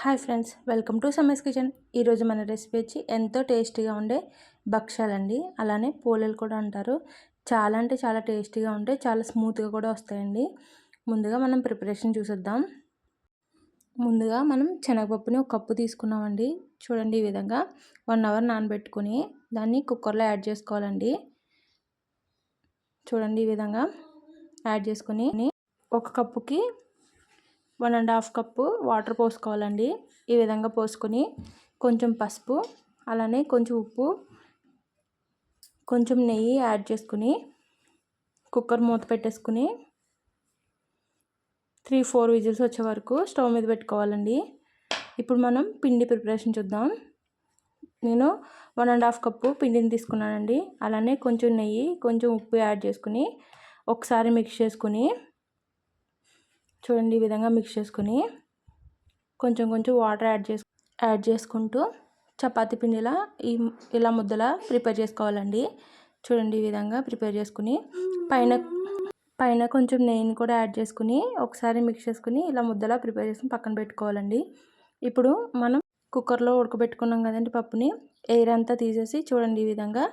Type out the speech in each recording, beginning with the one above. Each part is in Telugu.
హాయ్ ఫ్రెండ్స్ వెల్కమ్ టు సమస్ కిచెన్. ఈరోజు మన రెసిపీ వచ్చి ఎంతో టేస్టీగా ఉండే భక్ష్యాలండి. అలానే పూలలు కూడా అంటారు. చాలా అంటే చాలా టేస్టీగా ఉంటాయి చాలా స్మూత్గా కూడా వస్తాయండి. ముందుగా మనం ప్రిపరేషన్ చూసేద్దాం. ముందుగా మనం శనగపప్పుని ఒక కప్పు తీసుకున్నామండి. చూడండి ఈ విధంగా వన్ అవర్ నానబెట్టుకుని దాన్ని కుక్కర్లో యాడ్ చేసుకోవాలండి. చూడండి ఈ విధంగా యాడ్ చేసుకుని ఒక కప్పుకి one and half cup water పోసుకోవాలండి. ఈ విధంగా పోసుకొని కొంచెం పసుపు అలానే కొంచెం ఉప్పు కొంచెం నెయ్యి యాడ్ చేసుకుని కుక్కర్ మూత పెట్టేసుకుని త్రీ ఫోర్ విజిల్స్ వచ్చే వరకు స్టవ్ మీద పెట్టుకోవాలండి. ఇప్పుడు మనం పిండి ప్రిపరేషన్ చూద్దాం. నేను వన్ అండ్ హాఫ్ కప్పు పిండిని తీసుకున్నానండి. అలానే కొంచెం నెయ్యి కొంచెం ఉప్పు యాడ్ చేసుకుని ఒకసారి మిక్స్ చేసుకుని చూడండి ఈ విధంగా మిక్స్ చేసుకుని కొంచెం కొంచెం వాటర్ యాడ్ చేసు యాడ్ చేసుకుంటూ చపాతి పిండిలా ఈ ఇలా ముద్దలా ప్రిపేర్ చేసుకోవాలండి. చూడండి ఈ విధంగా ప్రిపేర్ చేసుకుని పైన పైన కొంచెం నెయ్యిని కూడా యాడ్ చేసుకుని ఒకసారి మిక్స్ చేసుకుని ఇలా ముద్దలా ప్రిపేర్ చేసుకుని పక్కన పెట్టుకోవాలండి. ఇప్పుడు మనం కుక్కర్లో ఉడకబెట్టుకున్నాం కదండి పప్పుని ఎయిర్ అంతా తీసేసి చూడండి ఈ విధంగా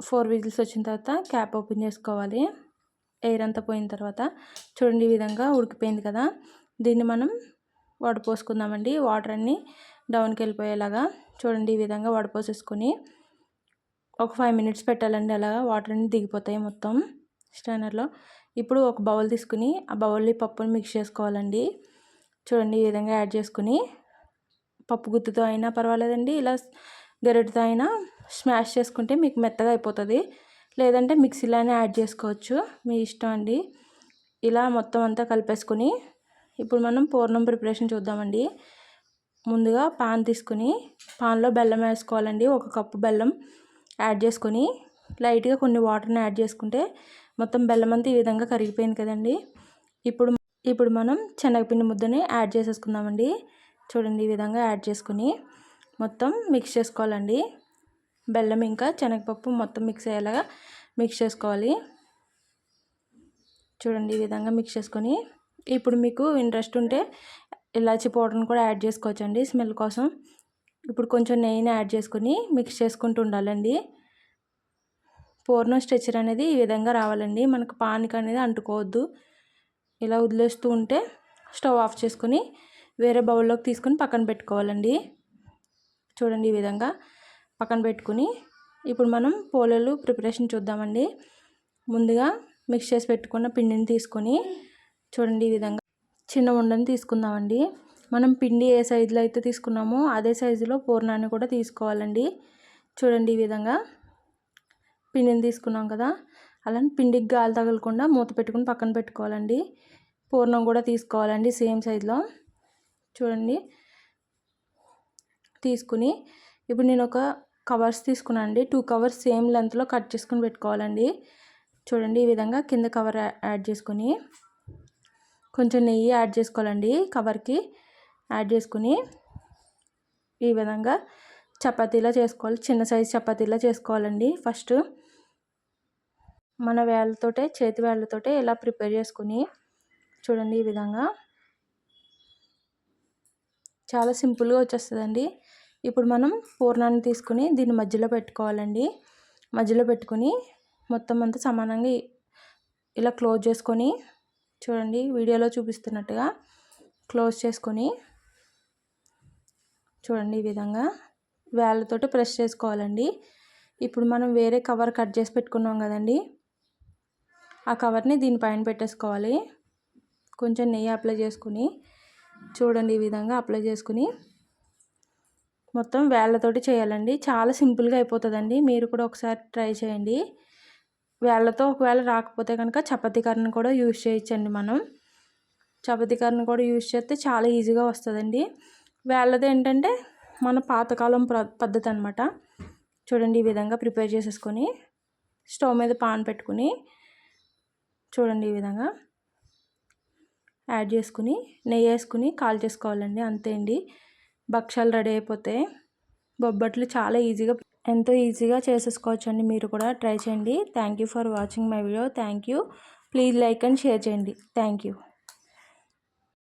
ఫోర్ విజిల్స్ వచ్చిన తర్వాత క్యాప్ ఓపెన్ చేసుకోవాలి. ఎయిర్ అంతా పోయిన తర్వాత చూడండి ఈ విధంగా ఉడికిపోయింది కదా. దీన్ని మనం వడపోసుకుందామండి వాటర్ అన్నీ డౌన్కి వెళ్ళిపోయేలాగా చూడండి ఈ విధంగా వడపోసేసుకొని ఒక ఫైవ్ మినిట్స్ పెట్టాలండి. అలాగా వాటర్ అన్నీ దిగిపోతాయి మొత్తం స్టైనర్లో. ఇప్పుడు ఒక బౌల్ తీసుకుని ఆ బౌల్లో పప్పుని మిక్స్ చేసుకోవాలండి. చూడండి ఈ విధంగా యాడ్ చేసుకుని పప్పు గుత్తుతో అయినా పర్వాలేదండి. ఇలా గరిటతో అయినా స్మాష్ చేసుకుంటే మీకు మెత్తగా అయిపోతుంది. లేదంటే మిక్సీలోనే యాడ్ చేసుకోవచ్చు. మీ ఇష్టం అండి. ఇలా మొత్తం అంతా కలిపేసుకొని ఇప్పుడు మనం పూర్ణం ప్రిపరేషన్ చూద్దామండి. ముందుగా పాన్ తీసుకుని పాన్లో బెల్లం వేసుకోవాలండి. ఒక కప్పు బెల్లం యాడ్ చేసుకొని లైట్గా కొన్ని వాటర్ని యాడ్ చేసుకుంటే మొత్తం బెల్లం అంతా ఈ విధంగా కరిగిపోయింది కదండి. ఇప్పుడు ఇప్పుడు మనం శనగపిండి ముద్దని యాడ్ చేసేసుకుందామండి. చూడండి ఈ విధంగా యాడ్ చేసుకుని మొత్తం మిక్స్ చేసుకోవాలండి. బెల్లం ఇంకా శనగపప్పు మొత్తం మిక్స్ అయ్యేలాగా మిక్స్ చేసుకోవాలి. చూడండి ఈ విధంగా మిక్స్ చేసుకొని ఇప్పుడు మీకు ఇంట్రెస్ట్ ఉంటే ఇలాచి పౌడర్ని కూడా యాడ్ చేసుకోవచ్చండి స్మెల్ కోసం. ఇప్పుడు కొంచెం నెయ్యిని యాడ్ చేసుకొని మిక్స్ చేసుకుంటూ ఉండాలండి. పూర్ణం స్ట్రెచర్ అనేది ఈ విధంగా రావాలండి. మనకు పానిక అనేది అంటుకోవద్దు. ఇలా వదిలేస్తూ ఉంటే స్టవ్ ఆఫ్ చేసుకొని వేరే బౌల్లోకి తీసుకొని పక్కన పెట్టుకోవాలండి. చూడండి ఈ విధంగా. పక్కన పెట్టుకుని ఇప్పుడు మనం పోలేలు ప్రిపరేషన్ చూద్దామండి. ముందుగా మిక్స్ చేసి పెట్టుకున్న పిండిని తీసుకొని చూడండి ఈ విధంగా చిన్న ఉండని తీసుకుందామండి. మనం పిండి ఏ సైజులో అయితే తీసుకున్నామో అదే సైజులో పూర్ణాన్ని కూడా తీసుకోవాలండి. చూడండి ఈ విధంగా పిండిని తీసుకున్నాం కదా. అలానే పిండికి గాలి తగలకుండా మూత పెట్టుకుని పక్కన పెట్టుకోవాలండి. పూర్ణం కూడా తీసుకోవాలండి సేమ్ సైజులో. చూడండి. తీసుకుని ఇప్పుడు నేను ఒక కవర్స్ తీసుకున్నానండి టూ కవర్స్ సేమ్ లెంత్లో కట్ చేసుకుని పెట్టుకోవాలండి. చూడండి ఈ విధంగా కింద కవర్ యాడ్ చేసుకుని కొంచెం నెయ్యి యాడ్ చేసుకోవాలండి కవర్కి. యాడ్ చేసుకుని ఈ విధంగా చపాతీలా చేసుకోవాలి. చిన్న సైజు చపాతీలా చేసుకోవాలండి ఫస్ట్. మన వేళ్ళతోటే చేతి వేళ్ళతోటే ఇలా ప్రిపేర్ చేసుకుని చూడండి ఈ విధంగా. చాలా సింపుల్గా వచ్చేస్తుందండి. ఇప్పుడు మనం పూర్ణాన్ని తీసుకుని దీన్ని మధ్యలో పెట్టుకోవాలండి. మధ్యలో పెట్టుకుని మొత్తం అంతా సమానంగా ఇలా క్లోజ్ చేసుకొని చూడండి వీడియోలో చూపిస్తున్నట్టుగా క్లోజ్ చేసుకొని చూడండి ఈ విధంగా వేళ్ళతోటి ప్రెస్ చేసుకోవాలండి. ఇప్పుడు మనం వేరే కవర్ కట్ చేసి పెట్టుకున్నాం కదండి. ఆ కవర్ని దీనిపైన పెట్టేసుకోవాలి. కొంచెం నెయ్యి అప్లై చేసుకుని చూడండి ఈ విధంగా అప్లై చేసుకుని మొత్తం వేళ్ళతోటి చేయాలండి. చాలా సింపుల్గా అయిపోతుందండి. మీరు కూడా ఒకసారి ట్రై చేయండి. వేళ్ళతో ఒకవేళ రాకపోతే కనుక చపాతీ కర్రను కూడా యూజ్ చేయొచ్చండి మనం. చపాతీ కర్రను కూడా యూజ్ చేస్తే చాలా ఈజీగా వస్తుందండి. వేళ్ళది ఏంటంటే మన పాతకాలం పద్ధతి అనమాట చూడండి ఈ విధంగా ప్రిపేర్ చేసేసుకొని స్టవ్ మీద పాన్ పెట్టుకుని చూడండి ఈ విధంగా యాడ్ చేసుకుని నెయ్యి వేసుకుని కాల్ చేసుకోవాలండి. అంతే అండి. భక్షాలు రెడీ అయిపోతే బొబ్బట్లు చాలా ఈజీగా ఎంతో ఈజీగా చేసేసుకోవచ్చు అండి మీరు కూడా ట్రై చేయండి. Thank you for watching my video thank you please like and share చేయండి. Thank you